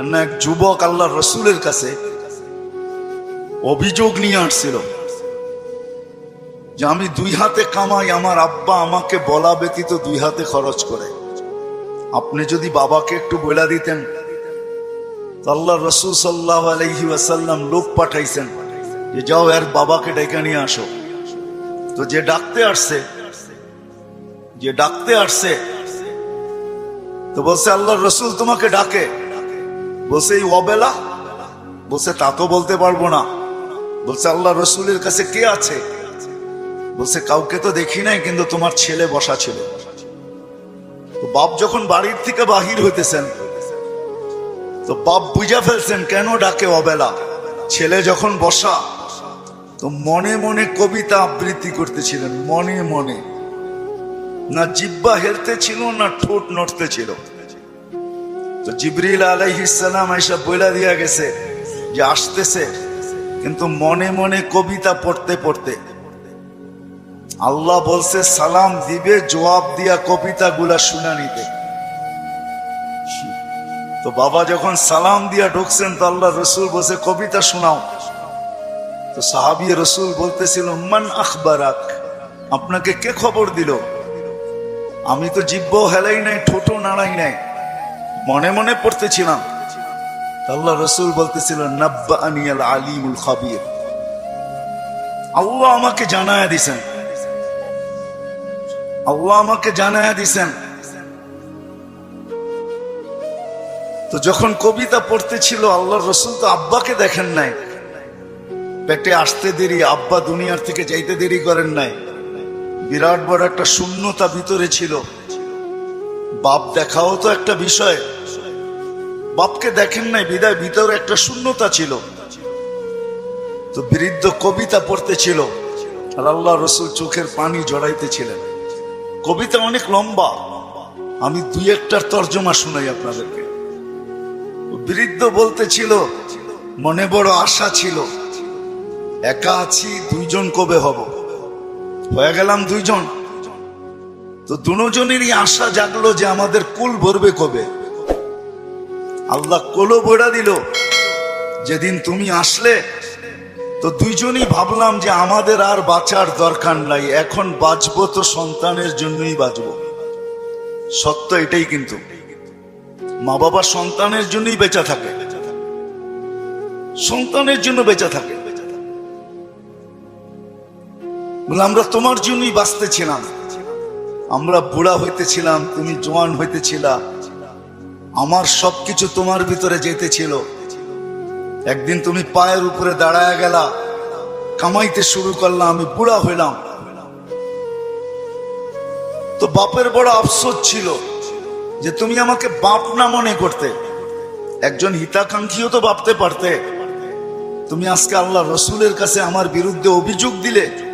এক যুবক আল্লাহ রসুলের কাছে অভিযোগ নিয়ে আসছিল যে আমি দুই হাতে কামাই, আমার আব্বা আমাকে বলা ব্যতীত দুই হাতে খরচ করে। আপনি যদি বাবাকে একটু বলে দিতেন আল্লাহ রসুল সাল্লাহ আলহি ওয়াসাল্লাম লোক পাঠাইছেন যে যাও এর বাবাকে ডেকে নিয়ে আসো। তো যে ডাকতে আসছে, যে ডাকতে আসছে, তো বলছে, আল্লাহ রসুল তোমাকে ডাকে। বলছে, এই অবেলা? বলছে, তা তো বলতে পারব না। বলছে, আল্লাহ রসুলের কাছে কে আছে? বলছে, কাউকে তো দেখি নাই, কিন্তু তোমার ছেলে বসা ছিল। বাপ যখন বাড়ির থেকে বাহির হইতেছেন, তো বাপ বুঝা ফেলছেন, কেন ডাকে অবেলা? ছেলে যখন বসা, তো মনে মনে কবিতা আবৃত্তি করতেছিলেন, মনে মনে। না জিব্বা হেলতে ছিল, না ঠোঁট নড়তে ছিল। তো জিবরিল আলাইহিসালাম এসব বইলা দিয়া গেছে যে আসতেছে, কিন্তু মনে মনে কবিতা পড়তে পড়তে আল্লাহ বলছে, সালাম দিবে, জবাব দিয়া কবিতা গুলা শুনা নিতে। তো বাবা যখন সালাম দিয়া ঢুকছেন, তো আল্লাহ রসুল বসে কবিতা শোনাও। তো সাহাবি রসুল বলতেছিল, মান আখবারাক? আপনাকে কে খবর দিল? আমি তো জিব্ব হেলাই নাই ঠোঁটো নাড়াই নাই। মনে মনে পড়তেছিলাম। আল্লাহ রসুল বলতেছিল নাব্বা আলিমুল খাবির। আল্লাহ আমাকে জানায় দিছেন। আল্লাহ আমাকে জানায় দিছেন। তো যখন কবিতা পড়তেছিল আল্লাহ রসুল তো আব্বাকে দেখেন নাই। পেটে আসতে দেরি, আব্বা দুনিয়ার থেকে যাইতে দেরি করেন নাই। বিরাট বড় একটা শূন্যতা ভিতরে ছিল। বাপ দেখাও তো একটা বিষয়। বাপকে দেখেন নাই, বিদায়, ভিতরে একটা শূন্যতা ছিল। তো বৃদ্ধ কবিতা পড়তেছিল আর আল্লাহ রসুল চোখের পানি জড়াইতেছিলেন কবিতা অনেক লম্বা। আমি দুই একটার তর্জমা শুনাই আপনাদেরকে। বৃদ্ধ বলতেছিল মনে বড় আশা ছিল। একা আছি, দুইজন কবে হব? হয়ে গেলাম দুইজন। তো দুজনেরই আশা জাগলো যে আমাদের কুল ভরবে কবে। আল্লাহ কোলো বইড়া দিল, যেদিন তুমি আসলে, তো দুইজনই ভাবলাম যে আমাদের আর বাঁচার দরকার নাই, এখন বাঁচবো তো সন্তানের জন্যই বাঁচবো। সত্য এটাই কিন্তু। মা বাবা সন্তানের জন্যই বেঁচে থাকে। সন্তানের জন্য বেঁচে থাকে। আমরা তোমার জন্যই বাঁচতেছিলাম আমরা বুড়া হইতেছিলাম, তুমি জোয়ান হইতেছিলা। আমার সবকিছু তোমার ভিতরে যেতেছিল। একদিন তুমি পায়ের উপরে দাঁড়ায় গেলা, কামাইতে শুরু করলাম আমি বুড়া হইলাম। তো বাপের বড় আফসোস ছিল যে তুমি আমাকে বাপ না মনে করতে। একজন হিতাকাঙ্ক্ষীও তো ভাবতে পারতে। তুমি আজকে আল্লাহ রসুলের কাছে আমার বিরুদ্ধে অভিযোগ দিলে।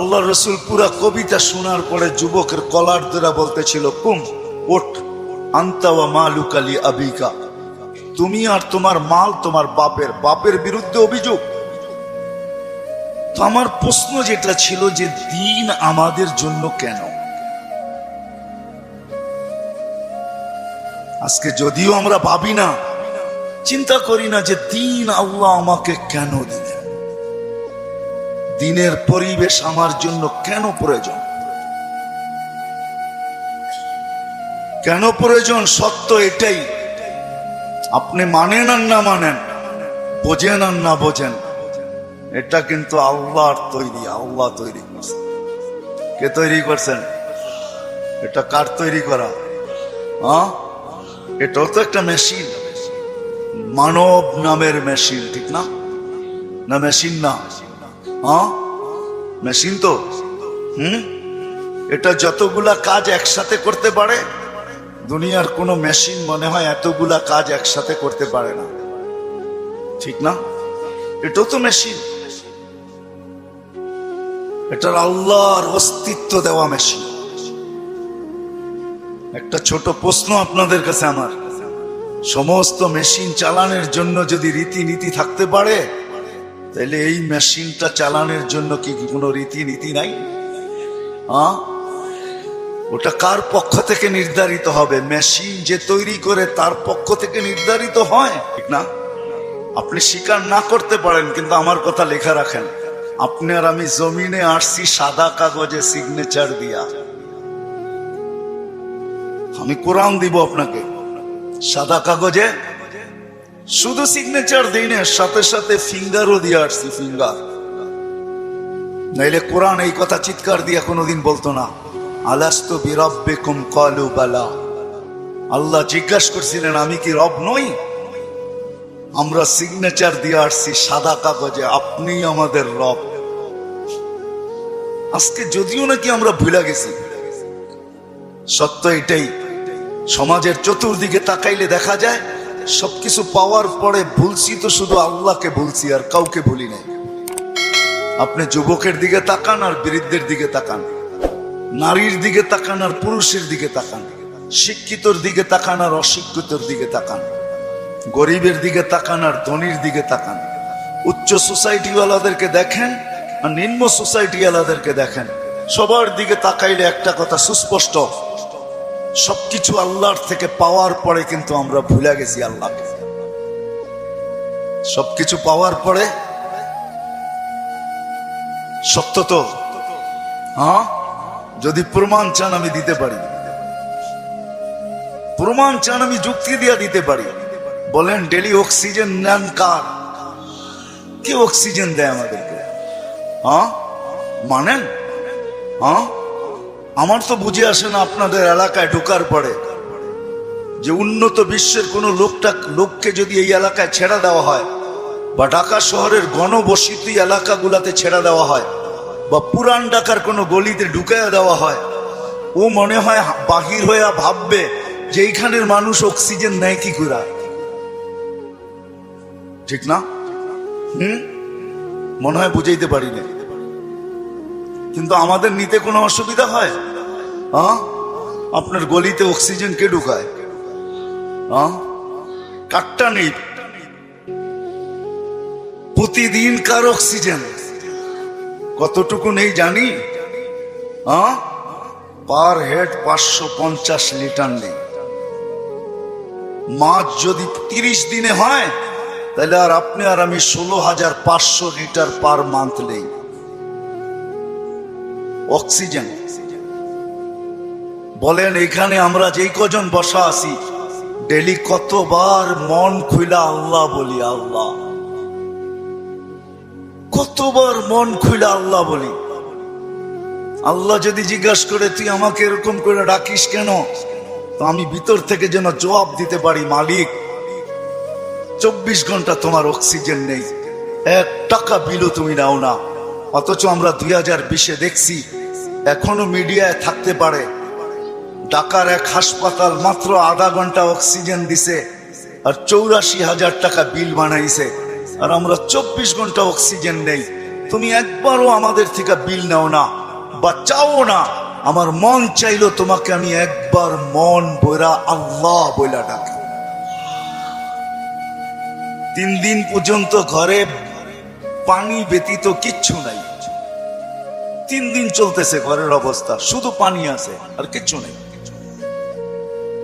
আল্লাহ রসুল পুরা কবিতা শোনার পরে যুবকের কলার দ্বারা বলতেছিল, কুম, ওঠ আন্তাওয়া মালুকালি আবিকা। তুমি আর তোমার মাল তোমার বাপের বাপের বিরুদ্ধে অভিযোগ। তো আমার প্রশ্ন যেটা ছিল যে, দিন আমাদের জন্য কেন? আজকে যদিও আমরা ভাবি না, চিন্তা করি না যে দিন আল্লাহ আমাকে কেন দিলেন। দিনের পরিবেশ আমার জন্য কেন প্রয়োজন? কেন প্রয়োজন? সত্য এটাই। আপনি মানেন আর না মানেন, বোঝেন আর না বোঝেন, এটা কিন্তু আল্লাহর তৈরি, আল্লাহ তৈরি করছেন কে তৈরি করছেন? এটা কার তৈরি করা? হ্যাঁ? এটাও তো একটা মেশিন মানব নামের মেশিন ঠিক না? না মেশিন না। হ্যাঁ? মেশিন তো। হুম? এটা যতগুলা কাজ একসাথে করতে পারে, দুনিয়ার কোনো মেশিন মনে হয় এতগুলা কাজ একসাথে করতে পারে না। ঠিক না? এটাও তো মেশিন। এটার আল্লাহর অস্তিত্ব দেওয়া মেশিন। একটা ছোট প্রশ্ন আপনাদের কাছে আমার। সমস্ত মেশিন চালানোর জন্য যদি রীতিনীতি থাকতে পারে তাহলে এই মেশিনটা চালানোর জন্য কি কোনো রীতিনীতি নাই? হ্যাঁ ওটা কার পক্ষ থেকে নির্ধারিত হবে? মেশিন যে তৈরি করে তার পক্ষ থেকে নির্ধারিত হয়? ঠিক না? আপনি স্বীকার না করতে পারেন, কিন্তু আমার কথা লেখা রাখেন। আপনি আর আমি জমিনে আসছি সাদা কাগজে সিগনেচার দিয়া। আমি কোরআন দিব আপনাকে। সাদা কাগজে শুধু সিগনেচার দিই না, সাথে সাথে ফিঙ্গারও দিয়ে আসছি ফিঙ্গার নাইলে কোরআন এই কথা চিৎকার দিয়ে কোনোদিন বলতো না। আলাস্ত বিরব্বেকুম কলু বালা। আল্লাহ জিজ্ঞাসা করছিলেন, আমি কি রব নই? আমরা সিগনেচার দিয়ে আসছি সাদা কাগজে আপনি আমাদের রব। আজকে যদিও নাকি আমরা ভুলে গেছি। সত্য এটাই, সমাজের চতুর্দিকে তাকাইলে দেখা যায় সবকিছু পাওয়ার পরে ভুলছি তো শুধু আল্লাহকে ভুলছি আর কাউকে ভুলি নাই। আপনি যুবকের দিকে তাকান, আর বৃদ্ধের দিকে তাকান। নারীর দিকে তাকান, আর পুরুষের দিকে তাকান। শিক্ষিতর দিকে তাকান, আর অশিক্ষিতর দিকে তাকান। গরিবের দিকে তাকান, আর ধনির দিকে তাকান। উচ্চ সোসাইটিওয়ালাদেরকে দেখেন, আর নিম্ন সোসাইটিওয়ালাদেরকে দেখেন। সবার দিকে তাকাইলে একটা কথা সুস্পষ্ট সবকিছু আল্লাহর থেকে পাওয়ার পরে কিন্তু আমরা ভুলে গেছি আল্লাহকে। সবকিছু পাওয়ার পরে সত্য তো? হ্যাঁ? যদি প্রমাণ চান আমি দিতে পারি। প্রমাণ চান আমি যুক্তি দিয়ে দিতে পারি। বলেন, ডেলি অক্সিজেন নেন কার? কে অক্সিজেন দেয় আমাদেরকে? হ্যাঁ? মানেন? হ্যাঁ? আমার তো বুঝে আসে না আপনাদের এলাকায় ঢোকার পরে যে উন্নত বিশ্বের কোনো লোকটা লোককে যদি এই এলাকায় ছেড়া দেওয়া হয় বা ঢাকা শহরের গণবসতি এলাকাগুলাতে ছেড়া দেওয়া হয় বা পুরান ঢাকার কোনো গলিতে ঢুকাইয়া দেওয়া হয়, ও মনে হয় বাহির হইয়া ভাববে যে এইখানের মানুষ অক্সিজেন নেয় কি করে। ঠিক না? হুম? মনে হয় বুঝাইতে পারি না কিন্তু আমাদের নিতে কোনো অসুবিধা হয়? আপনার গলিতে অক্সিজেন কে ঢুকায়? হ্যাঁ নেই। প্রতিদিন কার অক্সিজেন? কতটুকু নেই জানি? হ্যাঁ পার হেড পাঁচশো পঞ্চাশ লিটার নেই। মাছ যদি তিরিশ দিনে হয়, তাহলে আর আপনি আর আমি ষোলো হাজার পাঁচশো লিটার পার মান্থ নেই। অক্সিজেন। বলেন, এখানে আমরা যেই কজন বসা আছি, ডেলি কতবার মন খুইলা আল্লাহ বলি, আল্লাহ। কতবার মন খুইলা আল্লাহ বলি। আল্লাহ যদি জিজ্ঞাসা করে, তুই আমাকে এরকম করে ডাকিস কেন? তো আমি ভিতর থেকে যেন জবাব দিতে পারি, মালিক, চব্বিশ ঘণ্টা তোমার অক্সিজেন নেই। এক টাকা বিলও তুমি নাও না। অথচ আমরা দুই হাজার বিশে দেখছি এখনও মিডিয়ায় থাকতে পারে। ঢাকার এক হাসপাতাল মাত্র আধা ঘণ্টা অক্সিজেন দিছে আর চৌরাশি হাজার টাকা বিল বানাইছে। আর আমরা চব্বিশ ঘণ্টা অক্সিজেন নেই। তুমি একবারও আমাদের থেকে বিল নাও না, বা চাও না। আমার মন চাইলো তোমাকে আমি একবার মন বইরা আল্লাহ বইলা ডাকি। তিন দিন পর্যন্ত ঘরে পানি ব্যতীত কিচ্ছু নাই। তিন দিন চলতেছে ঘরের অবস্থা, শুধু পানি আছে, আর কিচ্ছু নেই।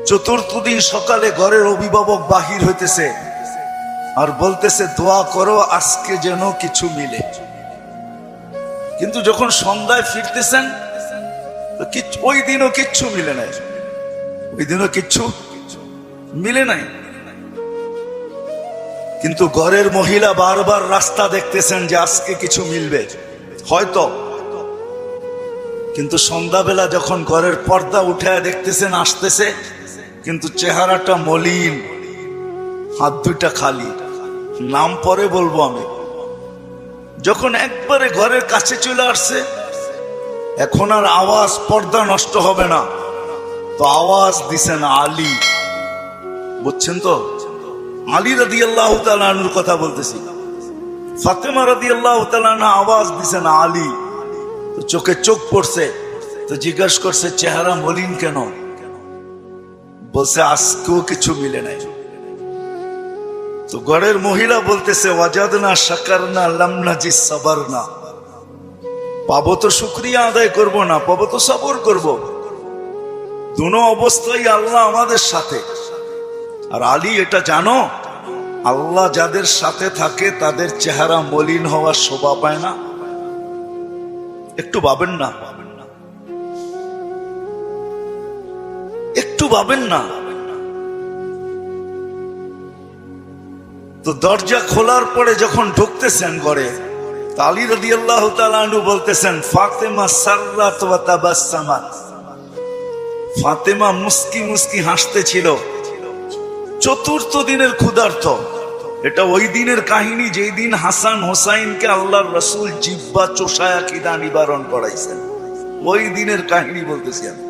চতুর্থ দিন সকালে ঘরের অভিভাবক বাহির হইতেছে আর বলতেছে, দোয়া করো, আজকে যেন কিছু মিলে। কিন্তু যখন সন্ধ্যায় ফিরতেছেন ওই দিনও কিচ্ছু মিলে নাই। ওই দিনও কিচ্ছু মিলে নাই। কিন্তু ঘরের মহিলা বারবার রাস্তা দেখতেছেন যে আজকে কিছু মিলবে। হয়তো। কিন্তু সন্ধ্যাবেলা যখন ঘরের পর্দা উঠে দেখতেছেন, আসতেছে, কিন্তু চেহারাটা মলিন, হাত দুইটা খালি। নাম পরে বলব আমি। যখন একবারে ঘরের কাছে চলে আসছে, এখন আর আওয়াজ পর্দা নষ্ট হবে না। তো আওয়াজ দিছেন আলী। বুঝছেন তো? আলী রাদি আল্লাহ কথা বলতেছি। ফাতেমা রাদি আল্লাহ আওয়াজ দিছেন আলী, তো চোখে চোখ পড়ছে, তো জিজ্ঞাসা করছে, চেহারা মলিন কেন? বলছে, আজকেও কিছু মিলে নাই। তো ঘরের মহিলা বলতেছে ওয়াজাদ না সাকার না লামনা জি সাবার না পাবো তো শুক্রিয়া আদায় করব না, পাবো তো সবর করব। দুনো অবস্থায় আল্লাহ আমাদের সাথে। আর আলী এটা জানো আল্লাহ যাদের সাথে থাকে, তাদের চেহারা মলিন হওয়ার শোভা পায় না। একটু ভাবেন না। একটু ভাবেন না। তো দরজা খোলার পরে যখন ঢুকতেছেন ঘরে তালি রদি আল্লাহ তালু বলতেছেন, ফাতেমা সার্রাত ফাতেমা মুস্কি মুস্কি হাসতেছিল। চতুর্থ দিনের ক্ষুধার্থ এটা ওই দিনের কাহিনী যেই দিন হাসান হোসাইনকে আল্লাহর রসুল জিব্বা চোষায়া কিদা নিবারণ করাইছেন। ওই দিনের কাহিনী বলতেছি আমি।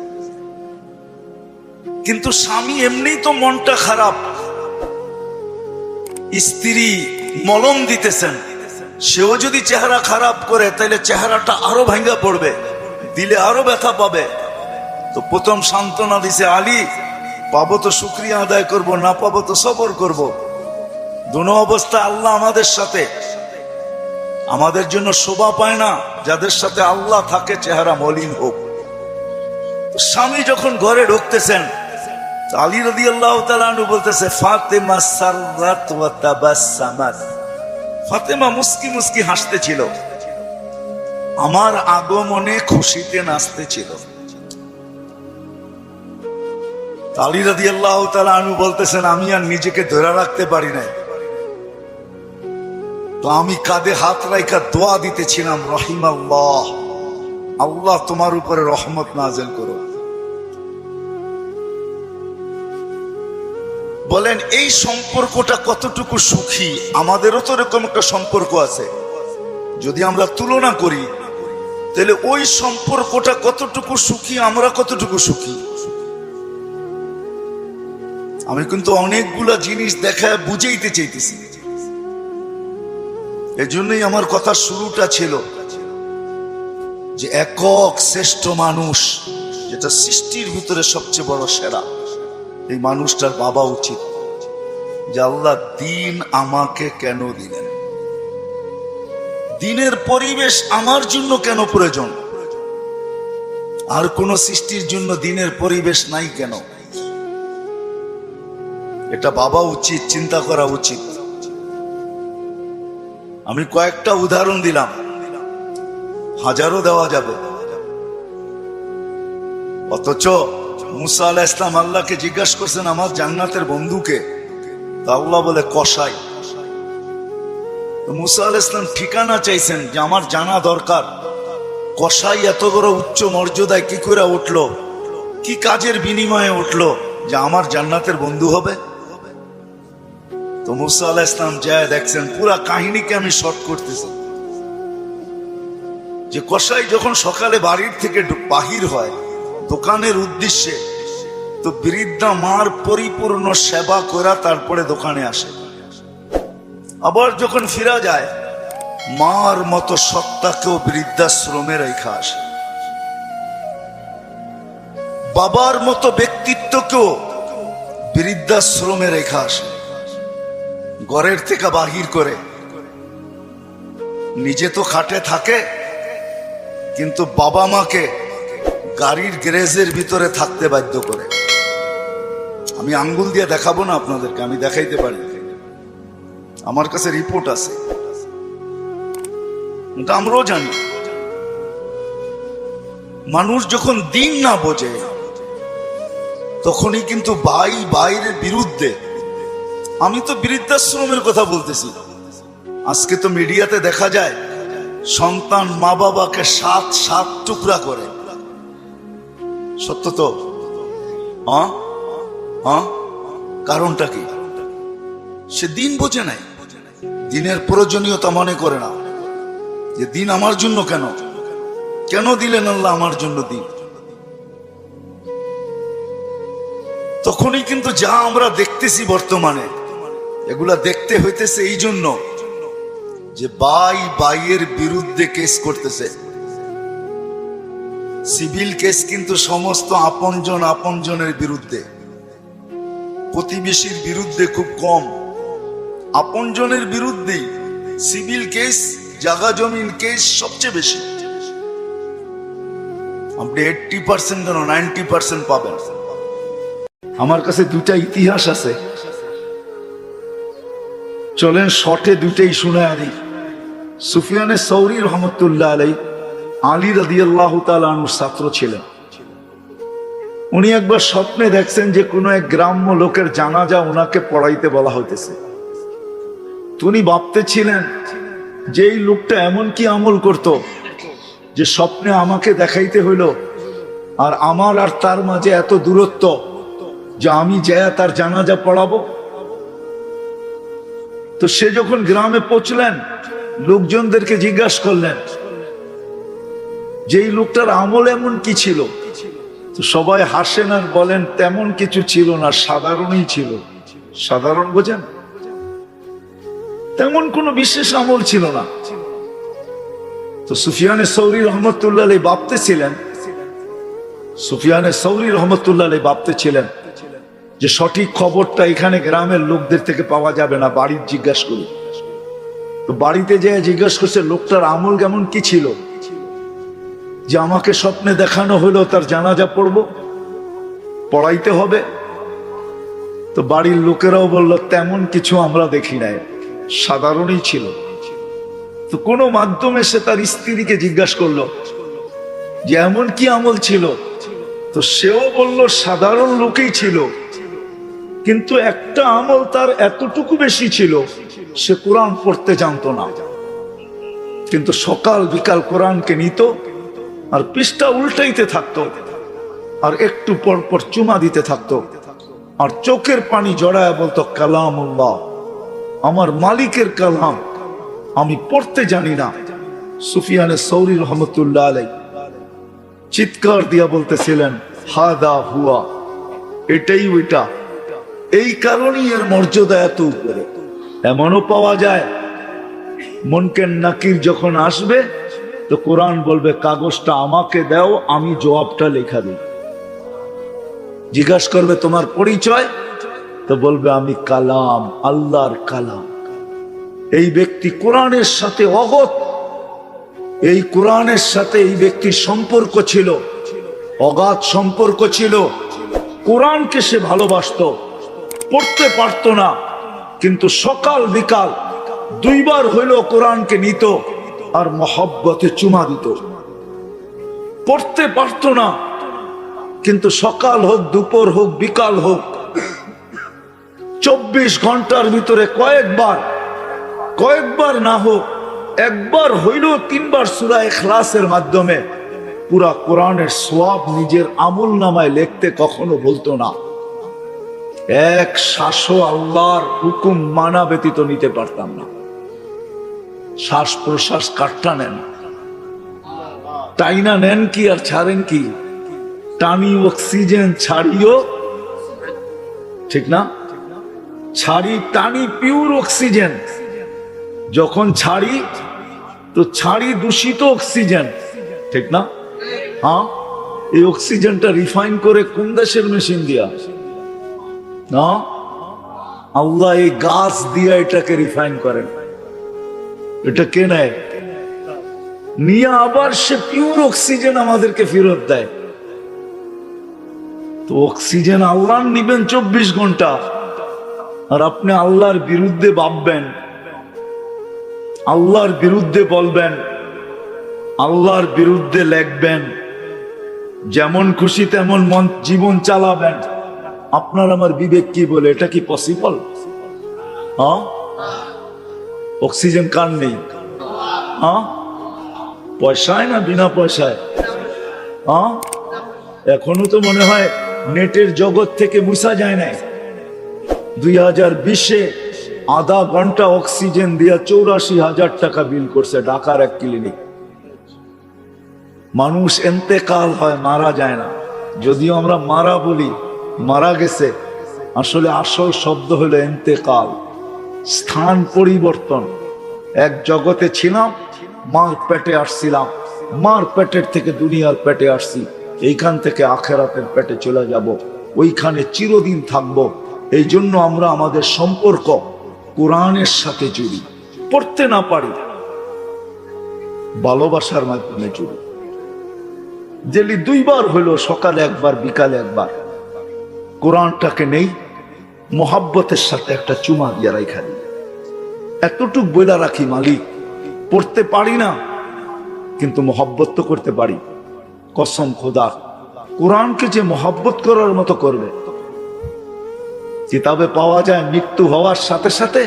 কিন্তু স্বামী এমনি তো মনটা খারাপ। স্ত্রী মলম দিতেছেন। সেও যদি চেহারা খারাপ করে তাহলে চেহারাটা আরও ভাঙ্গা পড়বে, দিলে আরও ব্যথা পাবে। তো প্রথম সান্ত্বনা দিছে আলী পাবো তো শুক্রিয়া আদায় করব, না পাবো তো সবর করব। দুনো অবস্থা আল্লাহ আমাদের সাথে। আমাদের জন্য শোভা পায় না, যাদের সাথে আল্লাহ থাকে, চেহারা মলিন হোক। স্বামী যখন ঘরে ঢুকতেছেন আলী রদি আল্লাহ তালু বলতেছে, ফাতেমা সাররাত ওয়া ফাতেমা মুস্কি মুস্কি হাসতেছিল। আমার আগমনে খুশিতে নাচতেছিল। আলী রাদি আল্লাহ আনু বলতেছেন, আমি আর নিজেকে ধরে রাখতে পারি নাই। তো আমি কাঁধে হাত রাইকা দোয়া দিতেছিলাম রহিম আল্লাহ আল্লাহ তোমার উপরে রহমত নাজেল করো বলেন, এই সম্পর্কটা কতটুকু সুখী? আমাদেরও তো এরকম একটা সম্পর্ক আছে। যদি আমরা তুলনা করি, তাহলে ওই সম্পর্কটা কতটুকু সুখী, আমরা কতটুকু সুখী? আমি কিন্তু অনেকগুলা জিনিস দেখা বুঝাইতে চাইতেছি। এজন্যই আমার কথা শুরুটা ছিল যে একক শ্রেষ্ঠ মানুষ যেটা সৃষ্টির ভিতরে সবচেয়ে বড় সেরা, এই মানুষটার বাবা উচিত। যে আল্লাহ দিন আমাকে কেন দিলেন? দিনের পরিবেশ আমার জন্য কেন প্রয়োজন? আর কোন সৃষ্টির জন্য দিনের পরিবেশ নাই কেন? এটা বাবা উচিত, চিন্তা করা উচিত। আমি কয়েকটা উদাহরণ দিলাম। হাজারও দেওয়া যাবে। অথচ মুসা আলাহ ইসলাম আল্লাহকে জিজ্ঞাসা করছেন, আমার জান্নাতের বন্ধুকে? আল্লাহ বলে, কসাই। তো মুসা আলাহ ইসলাম ঠিকানা চাইছেন যে, আমার জানা দরকার। কসাই এত বড় উচ্চ মর্যাদায় কি করে উঠল? কি কাজের বিনিময়ে উঠল যে, আমার জান্নাতের বন্ধু হবে? তো মুসা আলাহ ইসলাম যায় দেখছেন, পুরা কাহিনীকে আমি শর্ট করতেছি। যে কসাই যখন সকালে বাড়ির থেকে বাহির হয়, দোকানের উদ্দেশ্যে, তো বৃদ্ধা মার পরিপূর্ণ সেবা করা তারপরে দোকানে আসে। আবার যখন ফিরা যায়, মার মতো সত্তাকেও বৃদ্ধাশ্রমে রেখা আসে। বাবার মতো ব্যক্তিত্বকেও বৃদ্ধাশ্রমে রেখা আসে। ঘরের থেকে বাহির করে। নিজে তো খাটে থাকে, কিন্তু বাবা মাকে গাড়ির গ্যারেজের ভিতরে থাকতে বাধ্য করে। আমি আঙ্গুল দিয়ে দেখাবো না আপনাদেরকে, আমি দেখাইতে পারি। আমার কাছে রিপোর্ট আছে। আমরাও জানি। মানুষ যখন দিন না বোঝে, তখনই কিন্তু বাই বাইরের বিরুদ্ধে আমি তো বৃদ্ধাশ্রমের কথা বলতেছি। আজকে তো মিডিয়াতে দেখা যায়, সন্তান মা বাবাকে সাত সাত টুকরা করে। সত্য তো? কারণটা কি? সে দিন বোঝে নাই। দিনের প্রয়োজনীয়তা মনে করে না। যে দিন আমার জন্য কেন? কেন দিলেন আল্লাহ আমার জন্য দিন? তখনই কিন্তু যা আমরা দেখতেছি বর্তমানে এগুলা দেখতে হইতেছে এই জন্য যে বাই বাইয়ের বিরুদ্ধে কেস করতেছে। সিভিল কেস কিন্তু সমস্ত আপনজন আপনজনের বিরুদ্ধে। প্রতিবেশীর বিরুদ্ধে খুব কম। আপনজনের বিরুদ্ধেই সিভিল কেস, জাগা জমিন কেস সবচেয়ে বেশি। আপনি এইটটি পার্সেন্ট কেন নাইনটি পার্সেন্ট পাবেন? আমার কাছে দুটা ইতিহাস আছে। চলেন শটে দুটেই শুনে আনি। সুফিয়ানে সৌরি রহমতুল্লাহ আলাই আলী রাদি আল্লাহ তালুর ছাত্র ছিলেন। উনি একবার স্বপ্নে দেখছেন যে কোনো এক গ্রাম্য লোকের জানাজা ওনাকে পড়াইতে বলা হইতেছে। উনি ভাবতেছিলেন যে এই লোকটা এমন কি আমল করত যে স্বপ্নে আমাকে দেখাইতে হইল আর আমার আর তার মাঝে এত দূরত্ব যে আমি যায় তার জানাজা পড়াবো তো সে যখন গ্রামে পৌঁছলেন, লোকজনদেরকে জিজ্ঞাসা করলেন, যেই লোকটার আমল এমন কি ছিল? তো সবাই হাসেন আর বলেন, তেমন কিছু ছিল না, সাধারণই ছিল। সাধারণ বোঝেন? তেমন কোনো বিশেষ আমল ছিল না। তো সুফিয়ানে সৌরি রহমতুল্লাহ আলী বাপতে ছিলেন। সুফিয়ানে সৌরি রহমতুল্লাহ আলী বাপতে ছিলেন। যে সঠিক খবরটা এখানে গ্রামের লোকদের থেকে পাওয়া যাবে না, বাড়ির জিজ্ঞাসা করি। তো বাড়িতে যে জিজ্ঞাসা করছে, লোকটার আমল কেমন? কি ছিল? যে আমাকে স্বপ্নে দেখানো হলো, তার জানাজা পড়ব, পড়াইতে হবে। তো বাড়ির লোকেরাও বলল, তেমন কিছু আমরা দেখি নাই, সাধারণই ছিল। তো কোনো মাধ্যমে সে তার স্ত্রীকে জিজ্ঞাসা করল, যে এমন কি আমল ছিল? তো সেও বলল, সাধারণ লোকেই ছিল। কিন্তু একটা আমল তার এতটুকু বেশি ছিল, সে কোরআন পড়তে জানতো না। কিন্তু সকাল বিকাল কোরআনকে নিত, আর পৃষ্ঠা উল্টাইতে থাকতো, আর একটু পর পর চুমা দিতে থাকতো, আর চোখের পানি জড়ায় বলতো কালাম আমার মালিকের কালাম, আমি পড়তে জানি না। সুফিয়ানে সৌরি রহমতুল্লাহ আলাই চিৎকার দিয়া বলতেছিলেন, হাদা হুয়া, এটাই ওইটা। এই কারণেই এর মর্যাদা এত উপরে। এমনও পাওয়া যায় মনকেন নাকির যখন আসবে, তো কোরআন বলবে, কাগজটা আমাকে দাও, আমি জবাবটা লেখা দিই জিজ্ঞাসা করবে, তোমার পরিচয়? তো বলবে, আমি কালাম, আল্লাহর কালাম। এই ব্যক্তি কোরআনের সাথে অগত। এই কোরআনের সাথে এই ব্যক্তির সম্পর্ক ছিল, অগাধ সম্পর্ক ছিল। কোরআনকে সে ভালোবাসত। পড়তে পারত না। কিন্তু সকাল বিকাল দুইবার হইল কোরআনকে নিত আর মহব্বতে চুমা দিত। পড়তে পারত না। কিন্তু সকাল হোক, দুপুর হোক, বিকাল হোক, চব্বিশ ঘণ্টার ভিতরে কয়েকবার কয়েকবার না হোক, একবার হইল তিনবার সুরা এখলাসের মাধ্যমে পুরা কোরআনের সোয়াব নিজের আমল নামায় লিখতে কখনো বলতো না। এক শ্বাসও আল্লাহর হুকুম মানা ব্যতীত নিতে পারতাম না। শ্বাস প্রশ্বাস কাটটা নেন। টাইনা নেন কি আর ছাড়েন কি? টানি অক্সিজেন ছাড়িও ঠিক না? ছাড়ি টানি পিওর অক্সিজেন। যখন ছাড়ি, তো ছাড়ি দূষিত অক্সিজেন। ঠিক না? হ্যাঁ? এই অক্সিজেনটা রিফাইন করে কোন দেশের মেশিন দিয়া? না? আল্লাহ এই গাছ দিয়ে এটাকে রিফাইন করেন। এটা কে নেয়? নিয়ে আবার সে পিওর অক্সিজেন আমাদেরকে ফেরত দেয়। তো অক্সিজেন আল্লাহ নিবেন চব্বিশ ঘণ্টা। আর আপনি আল্লাহর বিরুদ্ধে ভাববেন। আল্লাহর বিরুদ্ধে বলবেন। আল্লাহর বিরুদ্ধে লেখবেন। যেমন খুশি তেমন মন জীবন চালাবেন। আপনার আমার বিবেক কি বলে? এটা কি পসিবল হ্যাঁ? অক্সিজেন কার নেই? হ্যাঁ? পয়সায় না বিনা পয়সায়? হ্যাঁ? এখনও তো মনে হয় নেটের জগৎ থেকে মুসা যায় নাই। দুই হাজার বিশে আধা ঘণ্টা অক্সিজেন দিয়া চৌরাশি হাজার টাকা বিল করছে ঢাকার এক ক্লিনিক মানুষ এন্তেকাল হয়, মারা যায় না। যদিও আমরা মারা বলি মারা গেছে। আসলে আসল শব্দ হলো এন্তেকাল, স্থান পরিবর্তন। এক জগতে ছিলাম, মার পেটে আসছিলাম। মার পেটের থেকে দুনিয়ার পেটে আসছি। এইখান থেকে আখেরাতের পেটে চলে যাব। ওইখানে চিরদিন থাকব। এই জন্য আমরা আমাদের সম্পর্ক কোরআনের সাথে জুড়ি। পড়তে না পারি। ভালোবাসার মাধ্যমে জুড়ি। জেলি দুইবার হলো, সকালে একবার, বিকালে একবার। কোরআনটাকে নেই, মোহাব্বতের সাথে একটা চুমা দিয়ে রাখা দিই এতটুক বইলা রাখি মালিক, পড়তে পারি না, কিন্তু মোহাব্বত তো করতে পারি। কসম খোদা, কোরআনকে যে মোহাব্বত করার মতো করবে, কিতাবে পাওয়া যায় মৃত্যু হওয়ার সাথে সাথে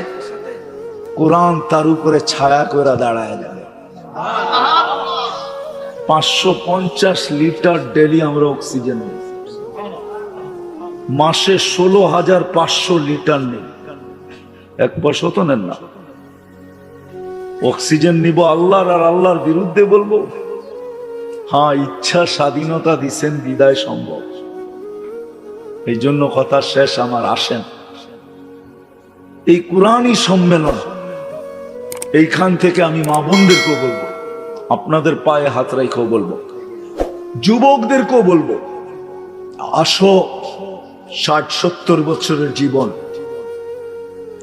কোরআন তার উপরে ছায়া করে দাঁড়ায় যাবে। পাঁচশো পঞ্চাশ লিটার ডেলি আমরা অক্সিজেন নিই মাসে ষোলো হাজার পাঁচশো লিটার নেই। এক পয়সা তো নেন না। অক্সিজেন নিব আল্লাহর আর আল্লাহর বিরুদ্ধে বলব? হ্যাঁ ইচ্ছা স্বাধীনতা দিছেন, বিদায় সম্ভব। এই জন্য কথা শেষ, আমার আসেন। এই কোরআনই সম্মেলন। এইখান থেকে আমি মা বোনদেরকেও বলব, আপনাদের পায়ে হাত রাইখেও বলব, যুবকদেরকেও বলব, আসো। ষাট, সত্তর বছরের জীবন।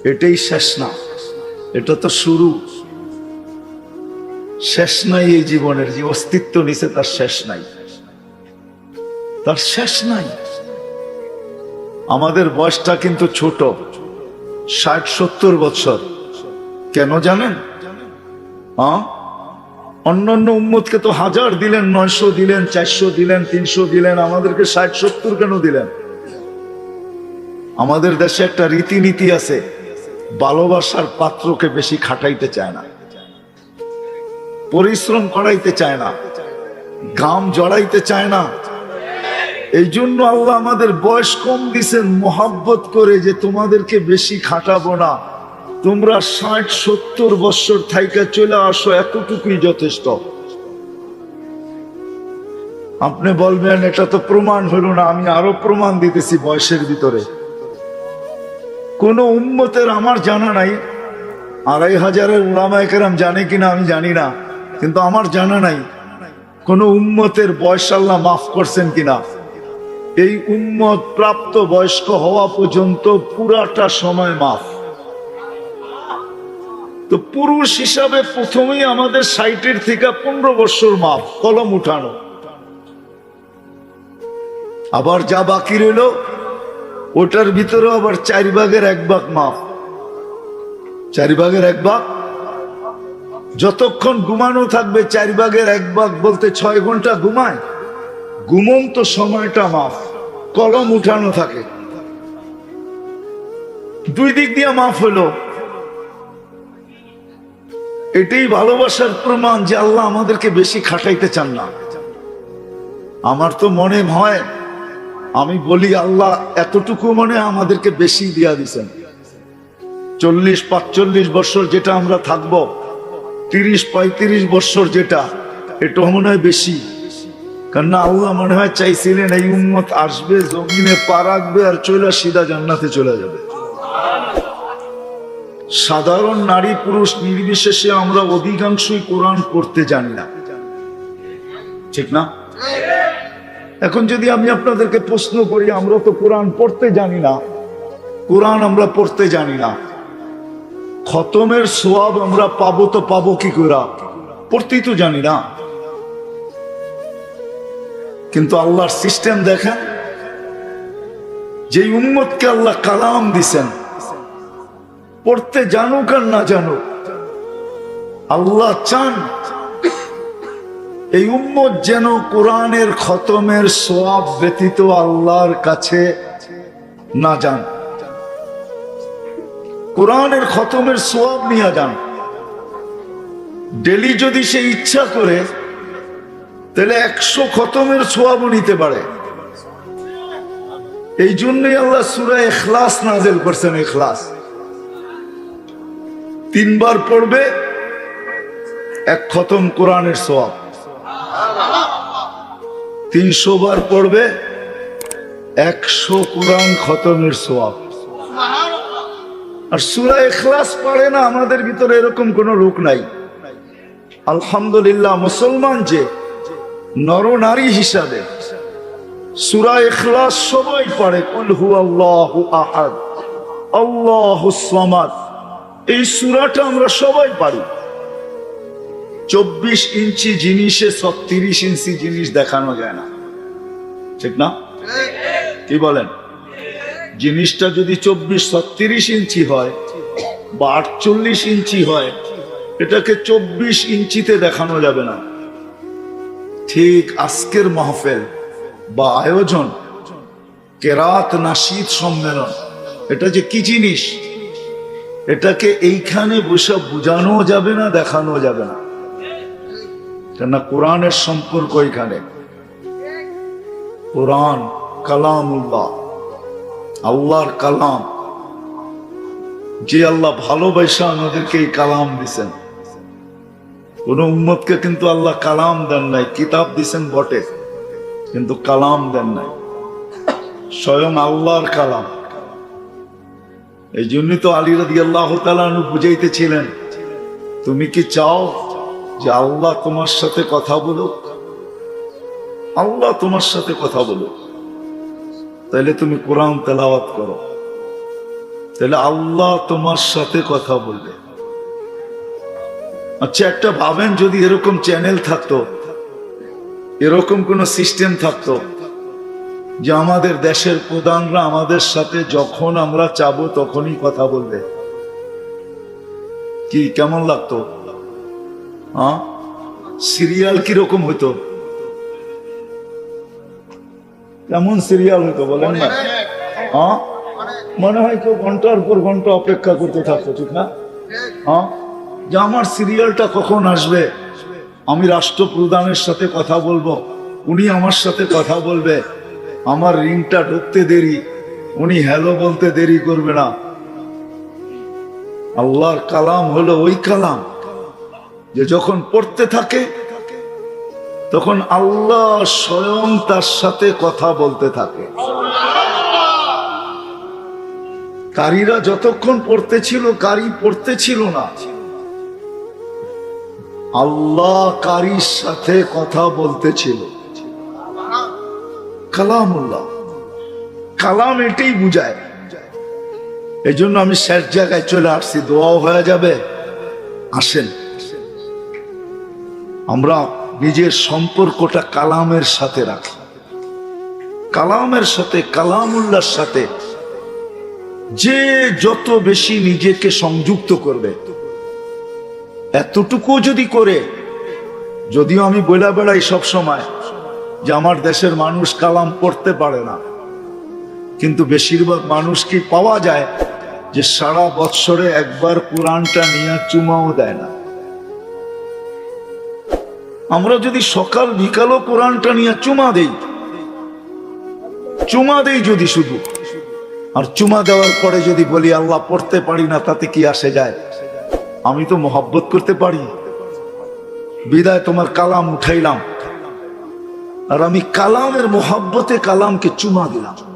এটাই শেষ না। এটা তো শুরু। শেষ নাই এই জীবনের যে অস্তিত্ব নিছে তার শেষ নাই। তার শেষ নাই। আমাদের বয়সটা কিন্তু ছোট। ষাট, সত্তর বছর। কেন জানেন? হ্যাঁ অন্যান্য উম্মতকে তো হাজার দিলেন, নয়শো দিলেন, চারশো দিলেন, তিনশো দিলেন, আমাদেরকে ষাট, সত্তর কেন দিলেন? আমাদের দেশে একটা রীতিনীতি আছে, ভালোবাসার পাত্রকে বেশি খাটাইতে চায় না, পরিশ্রম করাইতে চায় না গাম জড়াইতে চায় না। এই জন্য আল্লাহ আমাদের বয়স কম দিছেন, মোহাব্বত করে যে তোমাদেরকে বেশি খাটাবো না। তোমরা ষাট, সত্তর বৎসর থাইকা চলে আসো, এতটুকুই যথেষ্ট। আপনি বলবেন, এটা তো প্রমাণ হলো না, আমি আরও প্রমাণ দিতেছি বয়সের ভিতরে। কোন উম্মতের আমার জানা নাই। আড়াই হাজারের ওলামায়কেরাম জানে কিনা আমি জানি না, কিন্তু আমার জানা নাই কোন উম্মতের বয়স আল্লাহ মাফ করছেন কিনা। এই উম্মত প্রাপ্ত বয়স্ক হওয়া পর্যন্ত পুরাটা সময় মাফ। তো পুরুষ হিসাবে প্রথমেই আমাদের সাইটের থেকে পনেরো বছর মাফ, কলম উঠানো। আবার যা বাকি রইল ওটার ভিতরে আবার চার ভাগের এক ভাগ মাফ। চারি ভাগের এক ভাগ? যতক্ষণ ঘুমানো থাকবে, চার ভাগের এক ভাগ বলতে ছয় ঘণ্টা ঘুমায়? ঘুমন্ত সময়টা মাফ। কলম উঠানো থাকে। দুই দিক দিয়ে মাফ হলো। এটাই ভালোবাসার প্রমাণ যে আল্লাহ আমাদেরকে বেশি খাটাইতে চান না। আমার তো মনে হয় আমি বলি, আল্লাহ এতটুকু মনে আমাদেরকে বেশি দিয়া দিছেন। চল্লিশ, পাঁচচল্লিশ বছর যেটা আমরা থাকব, তিরিশ, পঁয়ত্রিশ বছর যেটা এটা মনে হয় বেশি। কারণ আল্লাহ মনে হয় চাইছিলেন এই উন্মত আসবে, জমিনে পা রাখবে আর চলে সিধা জান্নাতে চলে যাবে। সাধারণ নারী পুরুষ নির্বিশেষে আমরা অধিকাংশই কোরআন পড়তে জানি না। ঠিক না? এখন যদি আমি আপনাদেরকে প্রশ্ন করি, আমরা তো কোরআন পড়তে জানি না। কোরআন আমরা পড়তে জানি না। খতমের সোয়াব আমরা পাবো তো পাবো কি করে? পড়তেই তো জানি না। কিন্তু আল্লাহর সিস্টেম দেখেন যে উম্মতকে আল্লাহ কালাম দিছেন, পড়তে জানুক আর না জানুক, আল্লাহ চান এই উম্মত যেন কোরআনের খতমের সোয়াব ব্যতীত আল্লাহর কাছে না যান। কোরআনের খতমের সোয়াব নিয়ে যান। ডেলি যদি সে ইচ্ছা করে, তাহলে একশো খতমের সোয়াবও নিতে পারে। এই জন্যই আল্লাহ সুরা এখলাস নাজেল করছেন এখলাস তিনবার পড়বে, এক খতম কোরআনের সোয়াব তিনশো বার পড়বে, একশো কোরআন খতমের সোয়াব আর সুরা এখলাস পারে না, আমাদের ভিতরে এরকম কোন লোক নাই। আলহামদুলিল্লাহ, মুসলমান যে নর নারী হিসাবে সুরা এখলাস সবাই পারে আল্লাহু আহাদ, আল্লাহু এই সুরাটা আমরা সবাই পারি। চব্বিশ ইঞ্চি জিনিসে ছত্রিশ ইঞ্চি জিনিস দেখানো যায় না। ঠিক না? কি বলেন? জিনিসটা যদি চব্বিশ ছত্রিশ ইঞ্চি হয় বা আটচল্লিশ ইঞ্চি হয়, এটাকে চব্বিশ ইঞ্চিতে দেখানো যাবে না। ঠিক আজকের মাহফেল বা আয়োজন কেরাত নাসিদ সম্মেলন, এটা যে কি জিনিস? এটাকে এইখানে বসে বোঝানো যাবে না, দেখানো যাবে না। কেননা কোরআনের সম্পর্ক এখানে। কোরআন কালামুল্লাহ, আল্লাহর কালাম। যে আল্লাহ ভালোবাসা আমাদেরকে এই কালাম দিছেন। কোন উম্মতকে কিন্তু আল্লাহ কালাম দেন নাই, কিতাব দিছেন বটে, কিন্তু কালাম দেন নাই। স্বয়ং আল্লাহর কালাম। এই জন্যই তো আলী রাদি আল্লাহ বুঝাইতেছিলেন, তুমি কি চাও যে আল্লাহ তোমার সাথে কথা বলুক। আল্লাহ তোমার সাথে কথা বলুক। তাহলে তুমি কোরআন তেলাওয়াত করো। তাহলে আল্লাহ তোমার সাথে কথা বলবে। আচ্ছা একটা ভাবেন যদি এরকম চ্যানেল থাকতো, এরকম কোন সিস্টেম থাকতো, যে আমাদের দেশের প্রধানরা আমাদের সাথে যখন আমরা চাবো তখনই কথা বলবে। কি, কেমন লাগতো? সিরিয়াল কীরকম হইতো? কেমন সিরিয়াল হইতো বলেন না? হ্যাঁ? মনে হয় কেউ ঘণ্টার পর ঘণ্টা অপেক্ষা করতে থাকতো ঠিক না? হ্যাঁ? যে আমার সিরিয়ালটা কখন আসবে? আমি রাষ্ট্রপ্রধানের সাথে কথা বলব উনি আমার সাথে কথা বলবে। আমার রিংটা ঢুকতে দেরি উনি হ্যালো বলতে দেরি করবে না। আল্লাহর কালাম হলো ওই কালাম। যে যখন পড়তে থাকে, তখন আল্লাহ স্বয়ং তার সাথে কথা বলতে থাকে। কারীরা যতক্ষণ পড়তে ছিল কারি পড়তে ছিল না। আল্লাহ কারির সাথে কথা বলতেছিল। কালামুল্লাহ। কালাম এটাই বুঝায়। এই জন্য আমি শেষ জায়গায় চলে আসছি। দোয়াও হয়ে যাবে। আসেন। আমরা নিজের সম্পর্কটা কালামের সাথে রাখি। কালামের সাথে কালামুল্লার সাথে যে যত বেশি নিজেকে সংযুক্ত করবে এতটুকু যদি করে, যদিও আমি বইলা বেড়াই সব সময় যে আমার দেশের মানুষ কালাম পড়তে পারে না, কিন্তু বেশিরভাগ মানুষ কি পাওয়া যায় যে সারা বৎসরে একবার কোরআনটা নিয়ে চুমাও দেয় না? আমরা যদি সকাল বিকালও কোরআনটা নিয়ে চুমা দেই চুমা দেই যদি শুধু। আর চুমা দেওয়ার পরে যদি বলি, আল্লাহ, পড়তে পারি না, তাতে কি আসে যায়? আমি তো মোহাব্বত করতে পারি। বিদায় তোমার কালাম উঠাইলাম। আর আমি কালামের মোহাব্বতে কালামকে চুমা দিলাম।